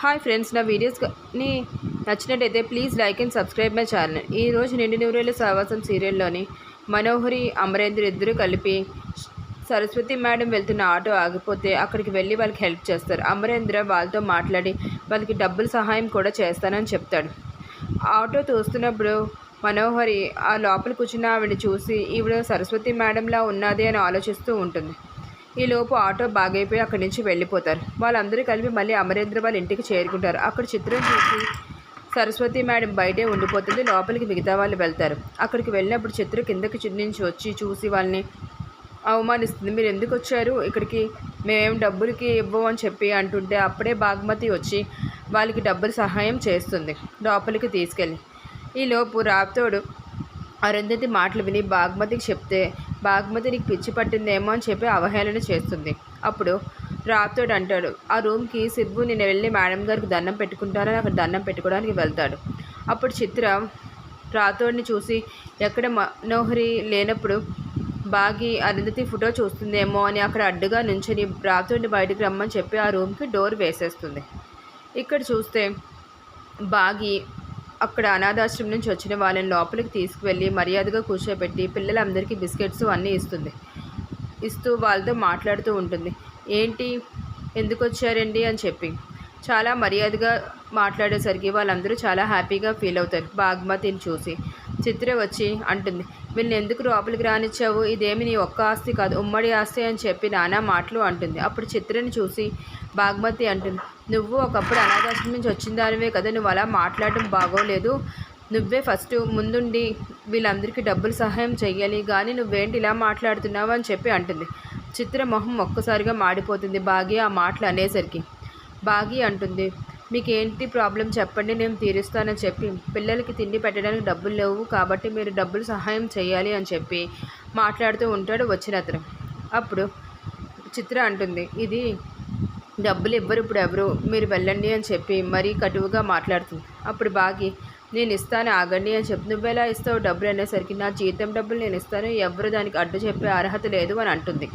Hi friends నా వీడియోస్ని నచ్చినట్టయితే please like and subscribe my channel. ఈరోజు నిండు నూరేళ్ళ సావాసం సీరియల్లోని మనోహరి అమరేంద్ర ఇద్దరు కలిపి సరస్వతి మేడం వెళ్తున్న ఆటో ఆగిపోతే అక్కడికి వెళ్ళి వాళ్ళకి హెల్ప్ చేస్తారు. అమరేంద్ర వాళ్ళతో మాట్లాడి వాళ్ళకి డబ్బులు సహాయం కూడా చేస్తానని చెప్తాడు. ఆటో తోస్తున్నప్పుడు మనోహరి ఆ లోపల కూర్చున్న ఆవిడ చూసి ఈవిడ సరస్వతి మేడంలా ఉన్నది అని ఆలోచిస్తూ ఉంటుంది. ఈ లోపు ఆటో బాగైపోయి అక్కడి నుంచి వెళ్ళిపోతారు. వాళ్ళందరూ కలిపి మళ్ళీ అమరేంద్ర వాళ్ళ ఇంటికి చేరుకుంటారు. అక్కడ చిత్రం చూసి సరస్వతి మేడం బయటే ఉండిపోతుంది. లోపలికి మిగతా వాళ్ళు వెళ్తారు. అక్కడికి వెళ్ళినప్పుడు చిత్ర కిందకి నుంచి వచ్చి చూసి వాళ్ళని అవమానిస్తుంది. మీరు ఎందుకు వచ్చారు? ఇక్కడికి మేమేం డబ్బులకి ఇవ్వం అని చెప్పి అంటుంటే అప్పుడే బాగ్మతి వచ్చి వాళ్ళకి డబ్బులు సహాయం చేస్తుంది. లోపలికి తీసుకెళ్ళి. ఈలోపు రాప్తోడు అరుంధతి మాటలు విని బాగ్మతికి చెప్తే బాగ్మతి నీకు పిచ్చి పట్టిందేమో అని చెప్పి అవహేళన చేస్తుంది. అప్పుడు రాప్తోడు అంటాడు ఆ రూమ్కి సిబ్బు నేను వెళ్ళి మేడం గారికి దండం పెట్టుకుంటానని అక్కడ దండం పెట్టుకోవడానికి వెళ్తాడు. అప్పుడు చిత్ర రాతోడిని చూసి ఎక్కడ మనోహరి లేనప్పుడు బాగి అరుంధతి ఫోటో చూస్తుందేమో అని అక్కడ అడ్డుగా నుంచొని రాతోడిని బయటికి రమ్మని చెప్పి ఆ రూమ్కి డోర్ వేసేస్తుంది. ఇక్కడ చూస్తే బాగి అక్కడ అనాథాశ్రమం నుంచి వచ్చిన వాళ్ళని లోపలికి తీసుకువెళ్ళి మర్యాదగా కూర్చోబెట్టి పిల్లలందరికీ బిస్కెట్స్ అన్నీ ఇస్తుంది. ఇస్తూ వాళ్ళతో మాట్లాడుతూ ఉంటుంది. ఏంటి? ఎందుకు వచ్చారండి? అని చెప్పి. చాలా మర్యాదగా మాట్లాడేసరికి వాళ్ళందరూ చాలా హ్యాపీగా ఫీల్ అవుతారు. బాగ్మతిని చూసి చిత్ర వచ్చి అంటుంది వీళ్ళని ఎందుకు లోపలికి రానిచ్చావు? ఇదేమి నీ ఒక్క ఆస్తి కాదు ఉమ్మడి ఆస్తి అని చెప్పి నానా మాటలు అంటుంది. అప్పుడు చిత్రని చూసి బాగ్మతి అంటుంది నువ్వు ఒకప్పుడు అనాథాశ్రమం నుంచి వచ్చిన దానివే కదా నువ్వు అలా మాట్లాడడం బాగోలేదు. నువ్వే ఫస్ట్ ముందుండి వీళ్ళందరికీ డబ్బులు సహాయం చెయ్యాలి. కానీ నువ్వేంటి ఇలా మాట్లాడుతున్నావు? అని చెప్పి అంటుంది. చిత్ర మొహం ఒక్కసారిగా మాడిపోతుంది. బాగి ఆ మాటలు అనేసరికి బాగి అంటుంది. మీకేంటి ప్రాబ్లం చెప్పండి నేను తీరుస్తానని చెప్పి. పిల్లలకి తిండి పెట్టడానికి డబ్బులు లేవు కాబట్టి మీరు డబ్బులు సహాయం చేయాలి అని చెప్పి మాట్లాడుతూ ఉంటాడు వచ్చిన అతను అప్పుడు చిత్ర అంటుంది ఇది డబ్బులు ఇవ్వరు ఇప్పుడు ఎవరు? మీరు వెళ్ళండి అని చెప్పి మరీ కటువుగా మాట్లాడుతుంది అప్పుడు బాగి నేను ఇస్తాను ఆగండి అని చెప్పి. నువ్వెలా ఇస్తావు డబ్బులు అనేసరికి నా జీతం డబ్బులు నేను ఇస్తాను. ఎవరు దానికి అడ్డు చెప్పే అర్హత లేదు అని అంటుంది.